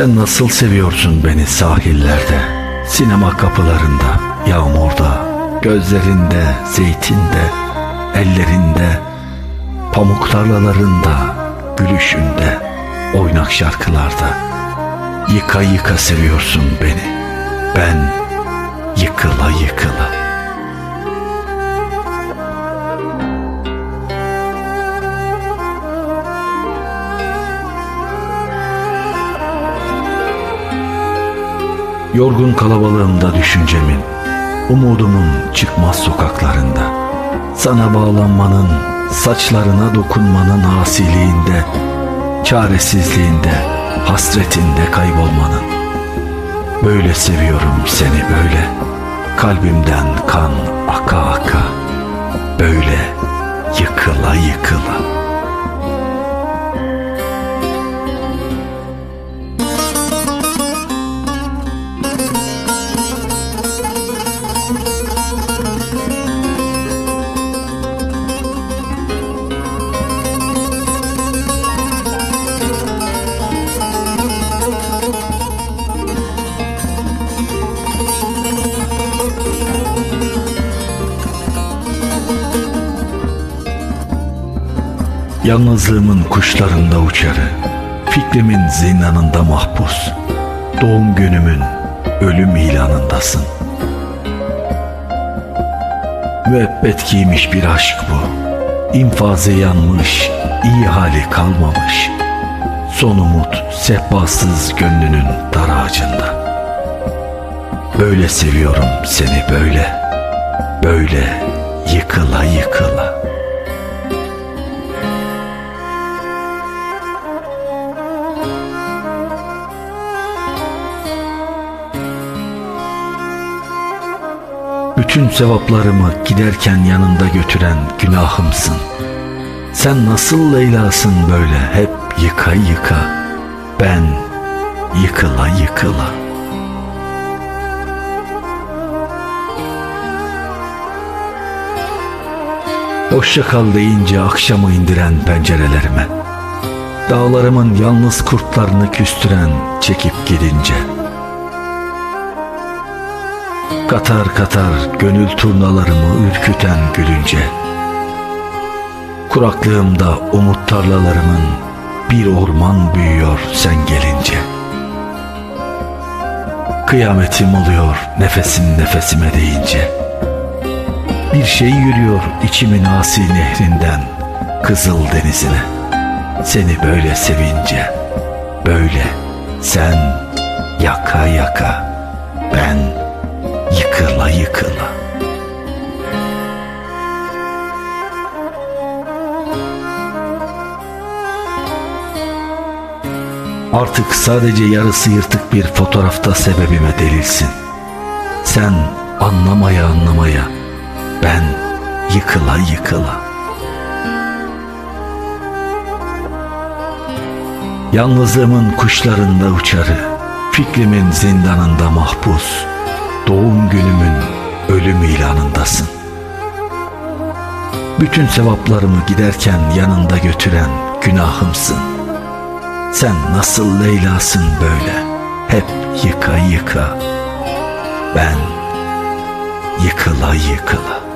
Sen nasıl seviyorsun beni sahillerde, sinema kapılarında, yağmurda, gözlerinde, zeytinde, ellerinde, pamuk tarlalarında, gülüşünde, oynak şarkılarda. Yıka yıka seviyorsun beni, ben yıkıla yıkıla. Yorgun kalabalığımda düşüncemin, umudumun çıkmaz sokaklarında. Sana bağlanmanın, saçlarına dokunmanın hasiliğinde, çaresizliğinde, hasretinde kaybolmanın. Böyle seviyorum seni böyle, kalbimden kan aka Yalnızlığımın kuşlarında uçarı, fikrimin zindanında mahpus, doğum günümün ölüm ilanındasın. Müebbet giymiş bir aşk bu, infazı yanmış, iyi hali kalmamış. Son umut sehpasız gönlünün dar ağacında. Böyle seviyorum seni böyle, böyle yıkıla yıkıla. Bütün sevaplarımı giderken yanında götüren günahımsın. Sen nasıl Leyla'sın böyle hep yıka yıka. Ben yıkıla yıkıla. Hoşça kal deyince akşamı indiren pencerelerime. Dağlarımın yalnız kurtlarını küstüren çekip gidince. Katar katar gönül turnalarımı ürküten gülünce. Kuraklığımda umut tarlalarımın bir orman büyüyor sen gelince. Kıyametim oluyor nefesin nefesime deyince. Bir şey yürüyor içimin asi nehrinden Kızıl denizine. Seni böyle sevince Böyle sen yaka yaka Ben yıkıla yıkıla. Artık sadece yarısı yırtık bir fotoğrafta sebebime delilsin. Sen anlamaya anlamaya, ben yıkıla yıkıla. Yalnızlığımın kuşlarında uçarı, fikrimin zindanında mahpus, doğum günümün ölüm ilanındasın. Bütün sevaplarımı giderken yanında götüren günahımsın. Sen nasıl Leyla'sın böyle, hep yıka yıka. Ben yıkıla yıkıla.